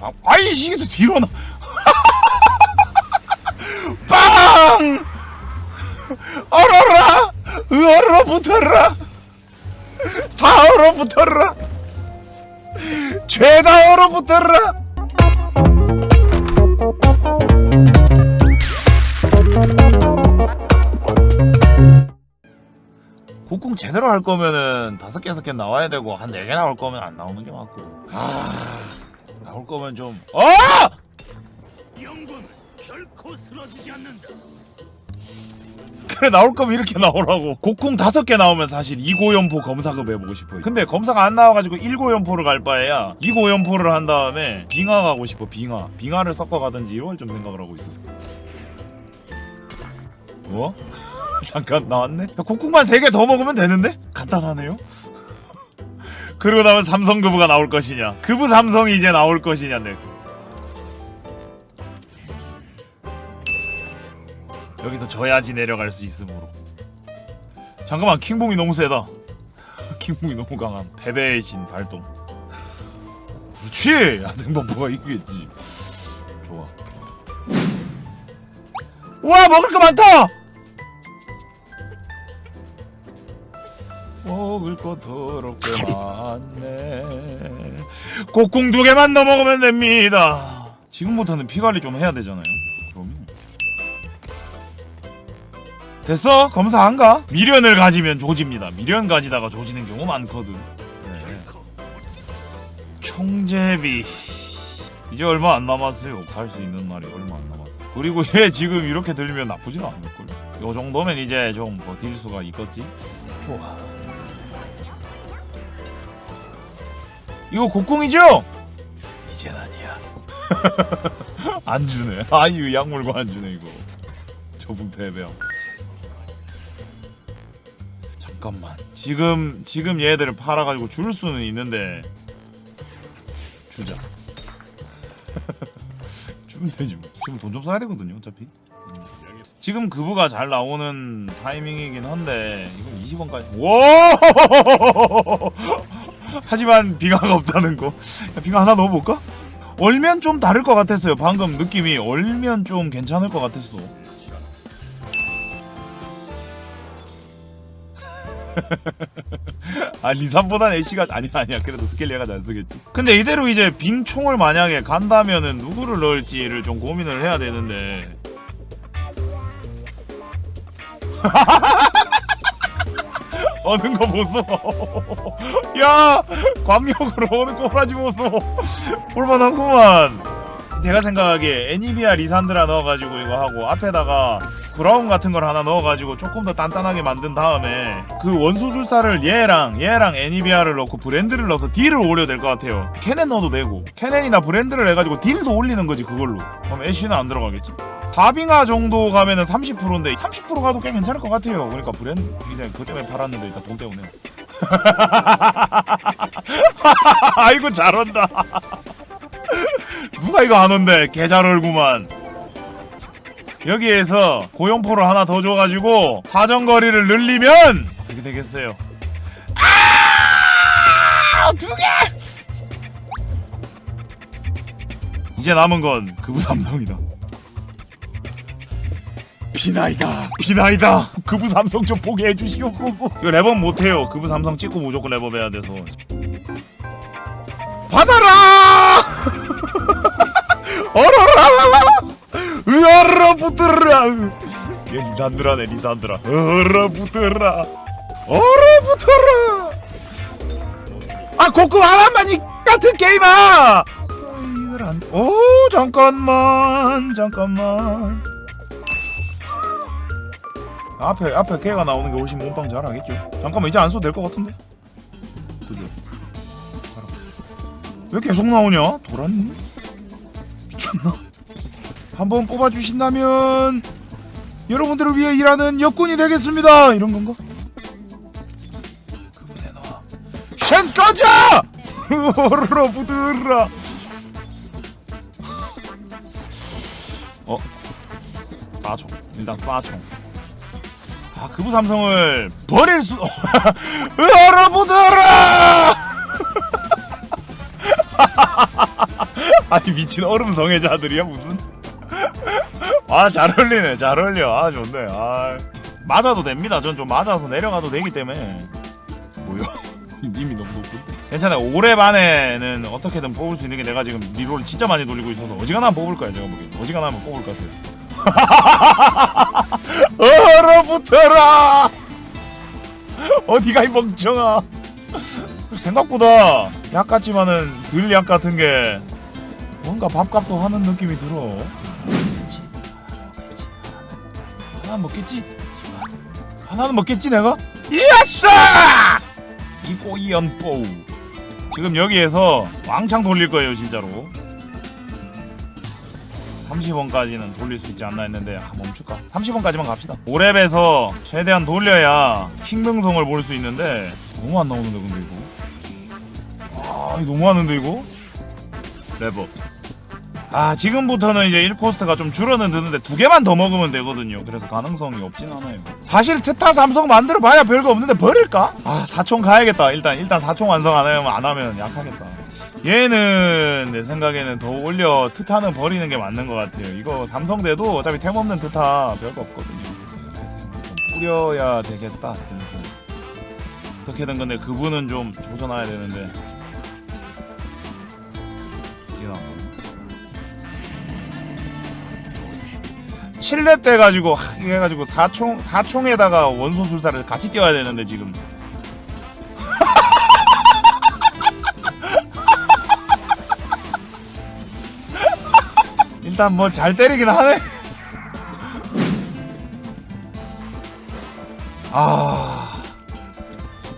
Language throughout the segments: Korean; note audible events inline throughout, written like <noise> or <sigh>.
아, 아이 이게 또 뒤로 나 <laughs> 빵! 얼어라! 얼어 붙어라! 다 얼어 붙어라! 죄다 얼어 붙어라! 곡궁 제대로 할 거면은 다섯 개 여섯 개 나와야 되고 한 네 개 나올 거면 안 나오는 게 맞고 아 나올 거면 좀 어! 영광은 결코 쓰러지지 않는다. 그래 나올 거면 이렇게 나오라고 곡궁 다섯 개 나오면 사실 이고연포 검사급 해보고 싶어요 근데 검사가 안 나와가지고 일고연포를 갈 바에야 이고연포를 한 다음에 빙하 가고 싶어 빙하 빙하를 섞어가든지 이걸 좀 생각을 하고 있어 뭐? <laughs> 잠깐 나왔네? 야, 곡궁만 세개더 먹으면 되는데? 간단하네요 그러고 나면 삼성 그부가 나올 것이냐? 그부 삼성이 이제 나올 것이냐 네. 여기서 져야지 내려갈 수 있으므로. 잠깐만 킹봉이 너무 세다. <laughs> 킹봉이 너무 강함. 패배의 신 발동. 그렇지! 야생범퍼가 이기겠지. 좋아. 와 먹을 거 많다 먹을 거 더럽게 많네 곡궁 두 개만 더 먹으면 됩니다 지금부터는 피 관리 좀 해야 되잖아요 그럼요 됐어? 검사 안 가? 미련을 가지면 조집니다. 미련 가지다가 조지는 경우 많거든. 네. 총제비 이제 얼마 안 남았어요. 갈 수 있는 날이 얼마 안 남았어. 그리고 얘 지금 이렇게 들면 나쁘지는 않을걸. 요 정도면 이제 좀 버틸 수가 있겠지. 좋아. 이거 곡궁이죠? 이젠 아니야. <laughs> 안 주네. 아이 약물고 안 주네 이거. 저분 패배야. 잠깐만 지금 지금 얘들을 팔아가지고 줄 수는 있는데 주자 <laughs> 주면 되지 뭐 지금 돈 좀 써야 되거든요 어차피 음. 지금 그부가 잘 나오는 타이밍이긴 한데 이건 20원까지 와 <laughs> 하지만 빙하가 없다는 거. 야, 빙하 하나 넣어볼까? 얼면 좀 다를 것 같았어요. 방금 느낌이 얼면 좀 괜찮을 것 같았어. <laughs> 아 리산보단 애쉬가 아니야 아니야. 그래도 스켈리아가 잘 쓰겠지. 근데 이대로 이제 빙 총을 만약에 간다면은 누구를 넣을지를 좀 고민을 해야 되는데 <laughs> 어는 거 보소? <laughs> 야 광역으로 오는 꼬라지 보소? 볼만하구만. 내가 생각하기에 애니비아 리산드라 넣어가지고 이거 하고 앞에다가 브라운 같은 걸 하나 넣어가지고 조금 더 단단하게 만든 다음에 그 원소술사를 얘랑 얘랑 애니비아를 넣고 브랜드를 넣어서 딜을 올려야 될 것 같아요. 캐넨 넣어도 되고. 캐넨이나 브랜드를 해가지고 딜도 올리는 거지 그걸로. 그럼 애쉬는 안 들어가겠지 다빙하 정도 가면은 30%인데 30% 가도 꽤 괜찮을 것 같아요. 그러니까 브랜드 이제 그 때문에 팔았는데 일단 돈 때문에. <laughs> 아이고 잘한다. <laughs> 누가 이거 안 온대 개잘 얼구만. 여기에서 고용포를 하나 더 줘가지고 사정거리를 늘리면 어떻게 되겠어요? 아! 두 개! 이제 남은 건 그부 삼성이다 비나이다. 비나이다. 그부 삼성 좀 보게 해주시옵소서. 이거 랩업 못해요. 그부 삼성 찍고 무조건 랩업 해야 돼서. 받아라! 얼어라! 얼어붙어라! 얘 리산드라네 리산드라. 얼어붙어라! 얼어붙어라! 아 고쿠 하나만 이 같은 게임아! 이걸 안... 오 잠깐만 잠깐만 앞에 앞에 걔가 나오는 게 훨씬 몸빵 잘하겠죠 잠깐만 이제 안 써도 될 것 같은데 그죠. 왜 계속 나오냐 돌았니 미쳤나 한번 뽑아 주신다면 여러분들을 위해 일하는 역군이 되겠습니다. 이런 건가? 그거 내놔. 쉔 꺼져! 얼어부드라. 어? 싸총. 일단 싸총. 아 그부 삼성을 버릴 수. <laughs> 얼어부드라. <laughs> 아니 미친 얼음 성애자들이야 무슨? <laughs> 아 잘 어울리네 잘 어울려 아 좋네 아 맞아도 됩니다 전 좀 맞아서 내려가도 되기 때문에 뭐요? 님이 너무 높고 괜찮아요 올해 반에는 어떻게든 뽑을 수 있는 게 내가 지금 리롤 진짜 많이 돌리고 있어서 어지간하면 뽑을 거야 제가 보기엔 어지간하면 뽑을 것 같아요 <laughs> 얼어붙어라 어디가 이 멍청아 생각보다 약 같지만은 덜 약 같은 게 뭔가 밥값도 하는 느낌이 들어. 하나 먹겠지? 하나는 먹겠지 내가? 예스! 이꼬 이연뽀 지금 여기에서 왕창 돌릴 거예요 진짜로 30원까지는 돌릴 수 있지 않나 했는데 아, 멈출까? 30원까지만 갑시다. 5렙에서 최대한 돌려야 킹등성을 볼 수 있는데 너무 안 나오는데 근데 이거? 아 이거 너무 하는데 이거? 레버. 아 지금부터는 이제 1코스트가 좀 줄어는 드는데 두 개만 더 먹으면 되거든요. 그래서 가능성이 없진 않아요. 사실 트타 삼성 만들어 봐야 별거 없는데 버릴까? 아 사총 가야겠다. 일단 일단 사총 완성 안 하면 안 하면 약하겠다 얘는 내 생각에는 더 올려 트타는 버리는 게 맞는 것 같아요 이거 삼성대도 어차피 템 없는 트타 별거 없거든요 좀 뿌려야 되겠다. 어떻게든 근데 그분은 좀 조져놔야 되는데 이게 나온 거네. 7렙 돼가지고 해가지고 사총 사총에다가 원소 술사를 같이 띄워야 되는데 지금 일단 뭐 잘 때리긴 하네. 아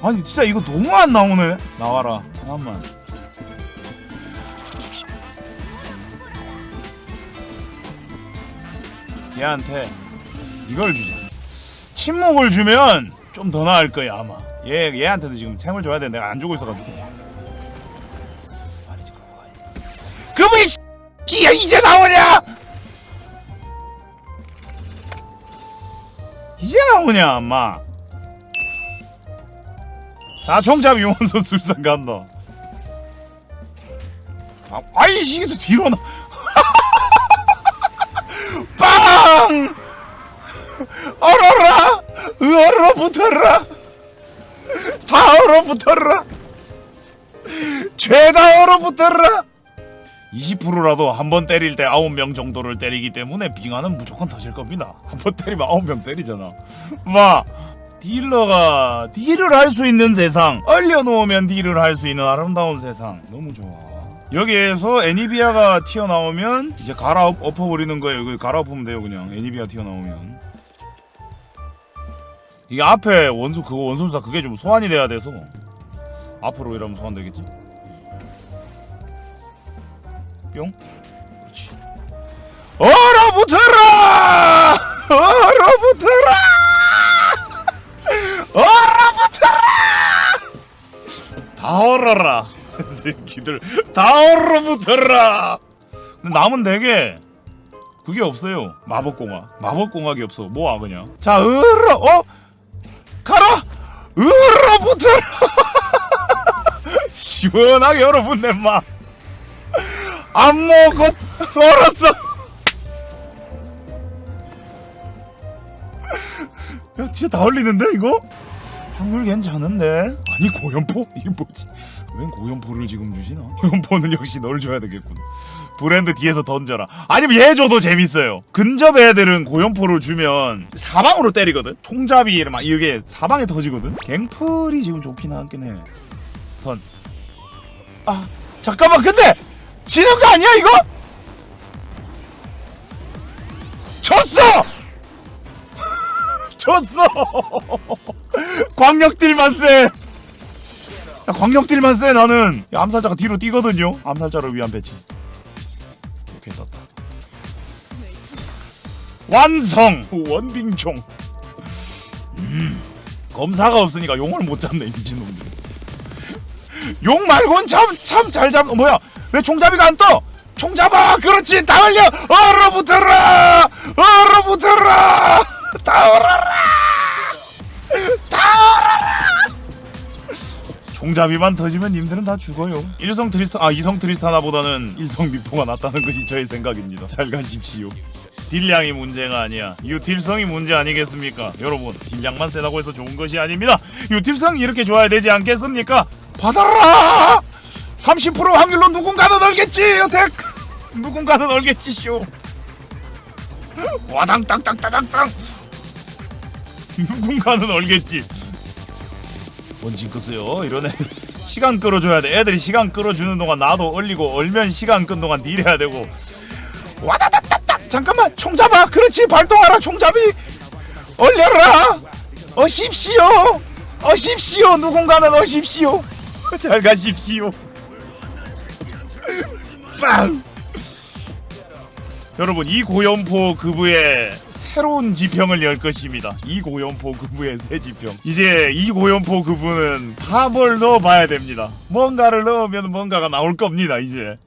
아니 진짜 이거 너무 안 나오네. 나와라 잠깐만. 얘한테 이걸 주자. 침묵을 주면 좀 더 나을 거야 아마. 얘 얘한테도 지금 템을 줘야 돼. 내가 안 주고 있어가지고. 이제 나오냐? 이제 나오냐 엄마. 사총잡이 원소 술상 간다. 아, 아이 이게 또 뒤로 나. <laughs> 빵! 얼어라! 얼어 붙어라! 다 얼어 붙어라! 죄다 얼어 붙어라! 20%라도 한 번 때릴 때 9명 정도를 때리기 때문에 빙하는 무조건 터질 겁니다. 한 번 때리면 9명 때리잖아. 마! 딜러가 딜을 할 수 있는 세상 얼려놓으면 딜을 할 수 있는 아름다운 세상 너무 좋아 여기에서 애니비아가 튀어나오면 이제 갈아 엎어버리는 거예요 그 갈아 엎으면 돼요 그냥 애니비아 튀어나오면 이게 앞에 원소 그거 원소수사 그게 좀 소환이 돼야 돼서 앞으로 이러면 소환되겠지 뿅 그렇지. 얼어붙어라! 얼어붙어라! 얼어붙어라! 다 얼어라 이 새끼들. 다 얼어붙어라! 남은 되게 그게 없어요 마법공학. 마법공학이 없어. 뭐야 그냥? 자 얼어 어? 가라! 얼어붙어라! <laughs> 시원하게 얼어붙네 마 안먹고 얼었어 야 진짜 다 얼리는데 이거? 확률 괜찮은데? 아니 고연포? 이게 뭐지? 웬 고연포를 지금 주시나? 고연포는 역시 널 줘야 되겠군 브랜드 뒤에서 던져라 아니면 얘 줘도 재밌어요 근접 애들은 고연포를 주면 사방으로 때리거든 총잡이 막 이게 사방에 터지거든 갱플이 지금 좋긴 하긴 해 스턴 아 잠깐만 근데 지는 거 아니야 이거? 졌어! <laughs> 졌어! <laughs> 광역딜만 세! 야, 광역딜만 세 나는 야, 암살자가 뒤로 뛰거든요 암살자를 위한 배치 오케이 떴다 완성! 원빙총 음, 검사가 없으니까 용을 못 잡네 이 미친놈들 용 말곤 참 참 잘 잡. 어, 뭐야? 왜 총잡이가 안 떠? 총 잡아. 그렇지. 다 얼려. 얼어붙어라. 얼어붙어라. 다 얼어라. 다 얼어라. 총잡이만 터지면 님들은 다 죽어요. 일성 트리스타 아 이성 트리스타나보다는 일성 미포가 낫다는 것이 저의 생각입니다. 잘 가십시오. 딜량이 문제가 아니야. 유틸성이 문제 아니겠습니까? 여러분 딜량만 세다고 해서 좋은 것이 아닙니다. 유틸성이 이렇게 좋아야 되지 않겠습니까? 받아라! 30% 확률로 누군가는 얼겠지 여택! 누군가는 얼겠지 쇼. 와당 땅땅땅땅땅 누군가는 얼겠지. 뭔 징크스요? 이런 애 시간 끌어줘야 돼. 애들이 시간 끌어주는 동안 나도 얼리고 얼면 시간 끈 동안 딜해야 되고. 와다다다다 잠깐만 총 잡아. 그렇지 발동하라 총잡이. 얼려라. 어십시오. 어십시오. 누군가는 어십시오. <laughs> 잘 가십시오. 빵. 여러분 이 고연포 그부의 새로운 지평을 열 것입니다. 이 고연포 그부의 새 지평. 이제 이 고연포 그부는 팝을 넣어봐야 됩니다. 뭔가를 넣으면 뭔가가 나올 겁니다. 이제